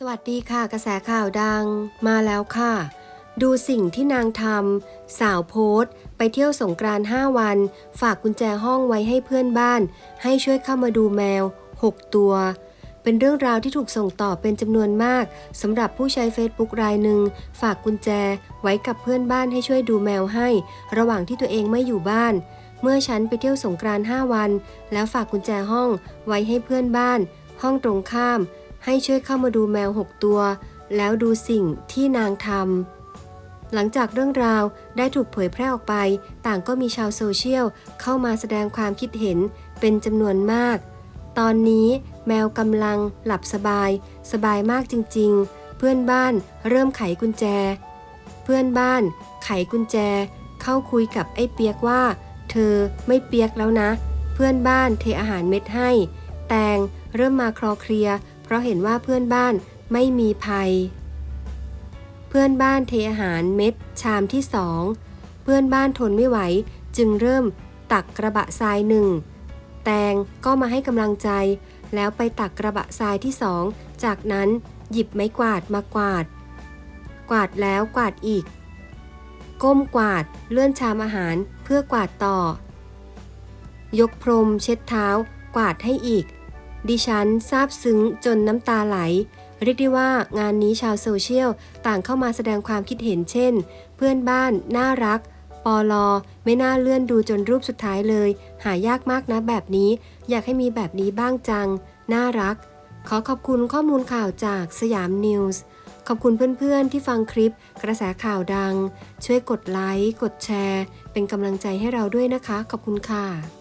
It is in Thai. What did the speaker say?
สวัสดีค่ะกระแสข่าวดังมาแล้วค่ะ ดูสิ่งที่นางทำสาวโพสต์ ไปเที่ยวสงกรานต์5วัน ฝากกุญแจห้องไว้ให้เพื่อนบ้าน ให้ช่วยเข้ามาดูแมว 6 ตัว เป็นเรื่องราวที่ถูกส่งต่อเป็นจำนวนมากสำหรับผู้ใช้ Facebook รายหนึ่ง ฝากกุญแจไว้กับเพื่อนบ้านให้ช่วยดูแมวให้ ระหว่างที่ตัวเองไม่อยู่บ้าน เมื่อฉันไปเที่ยวสงกรานต์5วัน แล้วฝากกุญแจห้องไว้ให้เพื่อนบ้าน ห้องตรงข้าม ให้ช่วยเข้ามาดูแมว 6 ตัว แล้วดูสิ่งที่นางทำหลังจากเรื่องราวได้ถูกเผยแพร่ออกไป ต่างก็มีชาวโซเชียลเข้ามาแสดงความคิดเห็นเป็นจำนวนมาก ตอนนี้แมวกำลังหลับสบาย สบายมากจริงๆ เพื่อนบ้านเริ่มไขกุญแจ เพื่อนบ้านไขกุญแจ เข้าคุยกับไอ้เปียกว่า เธอไม่เปียกแล้วนะ เพื่อนบ้านเทอาหารเม็ดให้ แตงเริ่มมาคลอเคลียร เพราะเห็นว่าเพื่อนบ้านไม่มีภัย เพื่อนบ้านเทอาหารเม็ดชามที่สอง เพื่อนบ้านทนไม่ไหวจึงเริ่มตักกระบะทรายหนึ่ง แตงก็มาให้กำลังใจ แล้วไปตักกระบะทรายที่สอง จากนั้นหยิบไม้กวาดมากวาด กวาดแล้วกวาดอีก ก้มกวาดเลื่อนชามอาหารเพื่อกวาดต่อ ยกพรมเช็ดเท้ากวาดให้อีก ดิฉันซาบซึ้งจนน้ำตาไหล เรียกได้ว่างานนี้ชาวโซเชียลต่างเข้ามาแสดงความคิดเห็นเช่น เพื่อนบ้านน่ารัก ปอลอ ไม่น่าเลื่อนดูจนรูปสุดท้ายเลย หายากมากนะแบบนี้ อยากให้มีแบบนี้บ้างจัง น่ารัก ขอขอบคุณข้อมูลข่าวจากสยามนิวส์ขอบคุณเพื่อนๆที่ฟังคลิปกระแสข่าวดัง ช่วยกดไลค์ กดแชร์ เป็นกำลังใจให้เราด้วยนะคะ ขอบคุณค่ะ